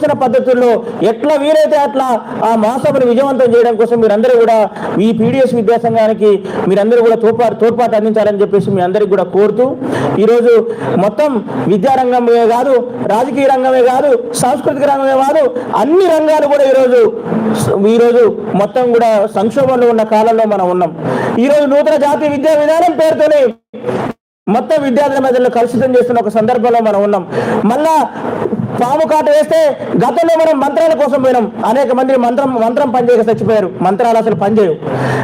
ఇచ్చిన పద్ధతుల్లో ఎట్లా వీలైతే అట్లా ఆ మహాసభను విజయవంతం చేయడం కోసం మీరందరూ కూడా ఈ పీడిఎస్ విద్యాసంఘానికి మీరందరూ కూడా తోడ్పాటు తోడ్పాటు అందించాలని చెప్పేసి మీ అందరికీ కూడా కోరుతూ ఈరోజు మొత్తం విద్యారంగమే కాదు రాజకీయ రంగమే కాదు సాంస్కృతిక రంగమే కాదు అన్ని రంగాలు కూడా ఈరోజు ఈరోజు మొత్తం కూడా సంక్షోభంలో ఉన్న కాలంలో మనం ఉన్నాం. ఈరోజు నూతన జాతీయ విద్యా విధానం పేరుతోనే మొత్తం విద్యార్థుల మధ్యలో కలుషితం చేస్తున్న ఒక సందర్భంలో మనం ఉన్నాం. మళ్ళా పాము కాట వేస్తే గతంలో మనం మంత్రాల కోసం పోయినాం. అనేక మంది మంత్రం మంత్రం పనిచేయక చచ్చిపోయారు. మంత్రాలు అసలు పనిచేయవు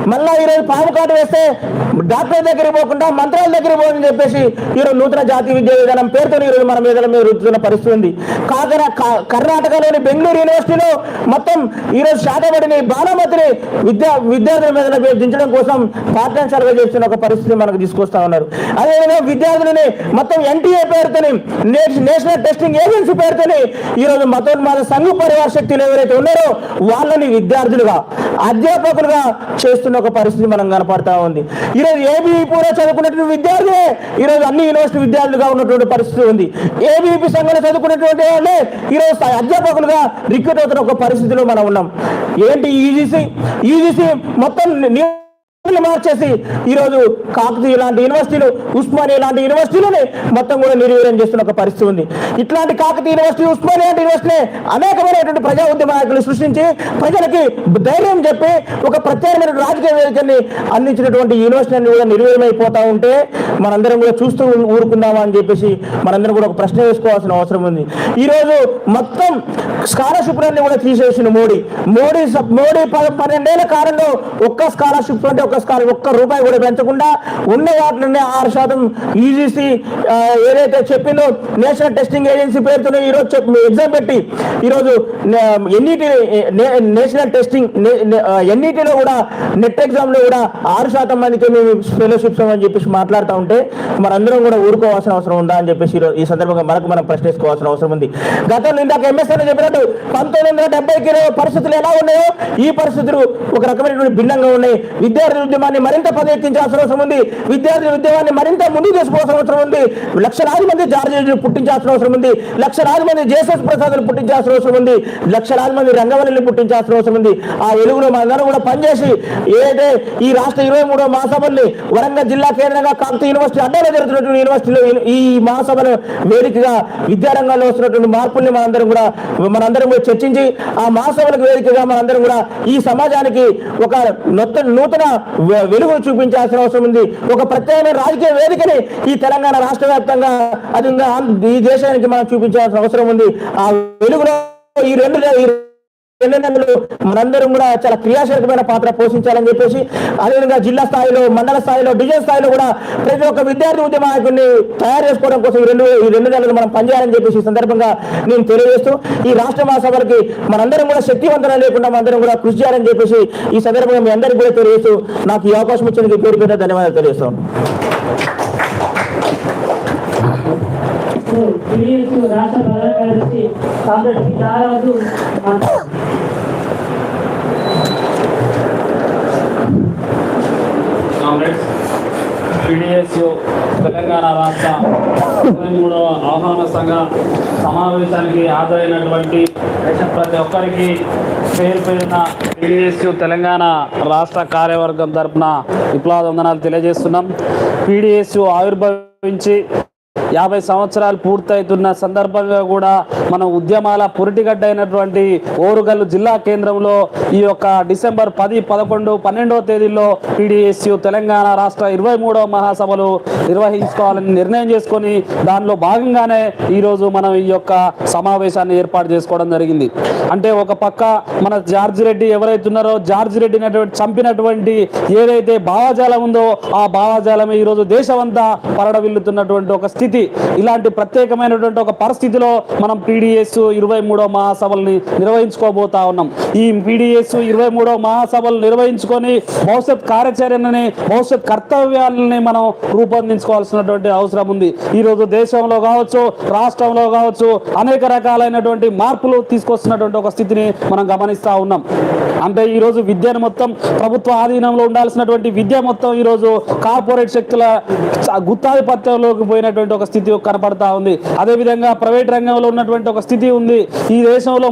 మళ్ళా ఈరోజు పాము కాట వేస్తే డాక్టర్ దగ్గర పోకుండా మంత్రాల దగ్గర పోదని చెప్పేసి ఈరోజు నూతన జాతీయ విద్యా విధానం పేరుతో ఈరోజు మన మీద మీద రుద్దుతున్న పరిస్థితి ఉంది. కాకర కర్ణాటకలోని బెంగళూరు యూనివర్సిటీలో మొత్తం ఈరోజు శాతపడిని బాలమతిని విద్యా విద్యార్థుల మీద దించడం కోసం పాఠ్యాంశాలుగా చేస్తున్న ఒక పరిస్థితి మనకు తీసుకొస్తా ఉన్నారు. అదేవిధంగా విద్యార్థులని మొత్తం ఎన్టీఏ పేరుతో నేష- నేషనల్ టెస్టింగ్ ఏజెన్సీ పేరు చేతనే ఈరోజు మతోన్మాద సంఘ పరివార శక్తులు ఎవరైతే ఉన్నారో వాళ్ళని విద్యార్థులుగా అధ్యాపకులుగా చేస్తున్న ఒక పరిస్థితి మనం కనపడతా ఉంది. ఈరోజు ఏబీపీలో చదువుకున్నటువంటి విద్యార్థులే ఈరోజు అన్ని యూనివర్సిటీ విద్యార్థులుగా ఉన్నటువంటి పరిస్థితి ఉంది. ఏబీపీ సంఘంలో చదువుకున్నటువంటి వాళ్ళే ఈరోజు అధ్యాపకులుగా రిక్రూట్ అవుతున్న ఒక పరిస్థితిలో మనం ఉన్నాం. ఏంటి ఈజీసీ? ఈజీసీ మొత్తం మార్చేసి ఈరోజు కాకతీయ లాంటి యూనివర్సిటీలు ఉస్మానియా లాంటి యూనివర్సిటీలని మొత్తం కూడా నిర్వీర్యం చేస్తున్న ఒక పరిస్థితి ఉంది. ఇట్లాంటి కాకతీయ యూనివర్సిటీ ఉస్మానియా లాంటి యూనివర్సిటీ అనేకమైనటువంటి ప్రజా ఉద్యమ నాయకులు సృష్టించి ప్రజలకి ధైర్యం చెప్పి ఒక ప్రత్యేకమైన రాజకీయ వేదికని అందించినటువంటి యూనివర్సిటీ కూడా నిర్వీర్యమైపోతా ఉంటే మనందరం కూడా చూస్తూ ఊరుకుందామా అని చెప్పేసి మనందరం కూడా ఒక ప్రశ్న వేసుకోవాల్సిన అవసరం ఉంది. ఈరోజు మొత్తం స్కాలర్షిప్లన్నీ కూడా తీసేసిన మోడీ. మోడీ మోడీ పన్నెండేళ్ళ కాలంలో ఒక్క స్కాలర్షిప్ అంటే ఒక ఒక్క ఒక్క రూపాయి కూడా పెంచకుండా ఉన్న వాటిని ఆరు శాతం ఈజీసీ ఏదైతే చెప్పిందో నేషనల్ టెస్టింగ్ ఏజెన్సీ పేరుతో ఈరోజు ఎగ్జామ్ పెట్టి ఈరోజు ఎన్ఈటీ నేషనల్ టెస్టింగ్ ఎన్ఈటీలో కూడా నెట్ ఎగ్జామ్లో కూడా ఆరు శాతం మందికి మేము ఫెలోషిప్స్ అని చెప్పేసి మాట్లాడుతూ ఉంటే మనందరం కూడా ఊరుకోవాల్సిన అవసరం ఉందా అని చెప్పేసి ఈ సందర్భంగా మనకు మనం ప్రశ్నించుకోవాల్సిన అవసరం ఉంది. గతంలో ఇందాక ఎంఎస్ అని చెప్పినట్టు పంతొమ్మిది వందల డెబ్బైకి పరిస్థితులు ఎలా ఉన్నాయో ఈ పరిస్థితులు ఒక రకమైనటువంటి భిన్నంగా ఉన్నాయి. విద్యార్థులు ఉద్యమాన్ని మరింత పదెత్తించాల్సిన అవసరం ఉంది. విద్యార్థుల ఉద్యమాన్ని మరింత ముందుకు తీసుకోవాల్సిన అవసరం ఉంది. లక్షలాది మంది జార్జీలు పుట్టించాల్సిన అవసరం ఉంది. లక్షలాది మంది జేసస్ ప్రసాదులు పుట్టించాల్సిన అవసరం ఉంది. లక్షలాది మంది రంగవల్లిని పుట్టించాల్సిన అవసరం ఉంది. ఆ వెలుగులో మనందరం కూడా పనిచేసి ఏదైతే ఈ రాష్ట్ర ఇరవై మూడో మహాసభల్ని వరంగల్ జిల్లా కేంద్రంగా కాకతీయ యూనివర్సిటీ అడ్డాలో జరుగుతున్నటువంటి యూనివర్సిటీలో ఈ మహాసభను వేదికగా విద్యారంగంలో వస్తున్నటువంటి మార్పుల్ని మనందరం కూడా మనందరం కూడా చర్చించి ఆ మహాసభలకు వేదికగా మనందరం కూడా ఈ సమాజానికి ఒక నూతన నూతన వెలుగును చూపించాల్సిన అవసరం ఉంది. ఒక ప్రత్యేకమైన రాజకీయ వేదికని ఈ తెలంగాణ రాష్ట్ర వ్యాప్తంగా అది ఈ దేశానికి మనం చూపించాల్సిన అవసరం ఉంది. ఆ వెలుగులో ఈ రెండు రెండు మనందరం కూడా చాలా క్రియాశీలకమైన పాత్ర పోషించాలని చెప్పేసి అదేవిధంగా జిల్లా స్థాయిలో మండల స్థాయిలో డివిజన్ స్థాయిలో కూడా ప్రతి ఒక్క విద్యార్థి ఉద్యమాయకుడిని తయారు చేసుకోవడం కోసం ఈ రెండు ఈ రెండు నెలలు మనం పనిచేయాలని చెప్పేసి సందర్భంగా నేను తెలియజేస్తూ ఈ రాష్ట్ర మహాసభలకి మనందరం కూడా శక్తివంతన లేకుండా మనందరం కూడా కృషి చేయాలని చెప్పేసి ఈ సందర్భంగా మీ అందరికీ కూడా తెలియజేస్తూ నాకు ఈ అవకాశం ఇచ్చినందుకు పేరు పేరు ధన్యవాదాలు తెలియజేస్తాను పిడిఎస్ రాష్ట్ర ప్రధాన కార్యదర్శి తెలంగాణ రాష్ట్ర ఇరవై మూడవ ఆహ్వాన సంఘ సమావేశానికి హాజరైనటువంటి ప్రతి ఒక్కరికి పేరు పేరున పిడిఎస్యు తెలంగాణ రాష్ట్ర కార్యవర్గం తరపున విప్లవ వందనాలు తెలియజేస్తున్నాం. పిడిఎస్యు ఆవిర్భవించి యాభై సంవత్సరాలు పూర్తవుతున్న సందర్భంగా కూడా మన ఉద్యమాల పురిటిగడ్డ అయినటువంటి ఓరుగల్లు జిల్లా కేంద్రంలో ఈ యొక్క డిసెంబర్ పది పదకొండు పన్నెండవ తేదీల్లో పీడీఎస్యు తెలంగాణ రాష్ట్ర ఇరవై మూడవ మహాసభలు నిర్వహించుకోవాలని నిర్ణయం చేసుకొని దానిలో భాగంగానే ఈరోజు మనం ఈ యొక్క సమావేశాన్ని ఏర్పాటు చేసుకోవడం జరిగింది. అంటే ఒక పక్క మన జార్జి రెడ్డి ఎవరైతే ఉన్నారో జార్జి రెడ్డి చంపినటువంటి ఏదైతే భావజాలం ఉందో ఆ భావజాలమే ఈరోజు దేశమంతా పరడవిల్లుతున్నటువంటి ఒక స్థితి ఇలాంటి ప్రత్యేకమైనటువంటి ఒక పరిస్థితిలో మనం పీడిఎస్ ఇరవై మూడో మహాసభల్ని నిర్వహించుకోబోతా ఉన్నాం. ఈ పీడిఎస్ ఇరవై మూడో మహాసభలు నిర్వహించుకొని భవిష్యత్ కార్యాచరణని భవిష్యత్ కర్తవ్యాలని మనం రూపొందించుకోవాల్సినటువంటి అవసరం ఉంది. ఈరోజు దేశంలో కావచ్చు రాష్ట్రంలో కావచ్చు అనేక రకాలైనటువంటి మార్పులు తీసుకొస్తున్నటువంటి ఒక స్థితిని మనం గమనిస్తూ ఉన్నాం. అంటే ఈరోజు విద్యను మొత్తం ప్రభుత్వ ఆధీనంలో ఉండాల్సినటువంటి విద్య మొత్తం ఈరోజు కార్పొరేట్ శక్తుల గుత్తాధిపత్యంలోకి పోయినటువంటి ఒక స్థితి కనపడతా ఉంది. అదేవిధంగా ప్రైవేట్ రంగంలో ఉన్నటువంటి ఒక స్థితి ఉంది. ఈ దేశంలో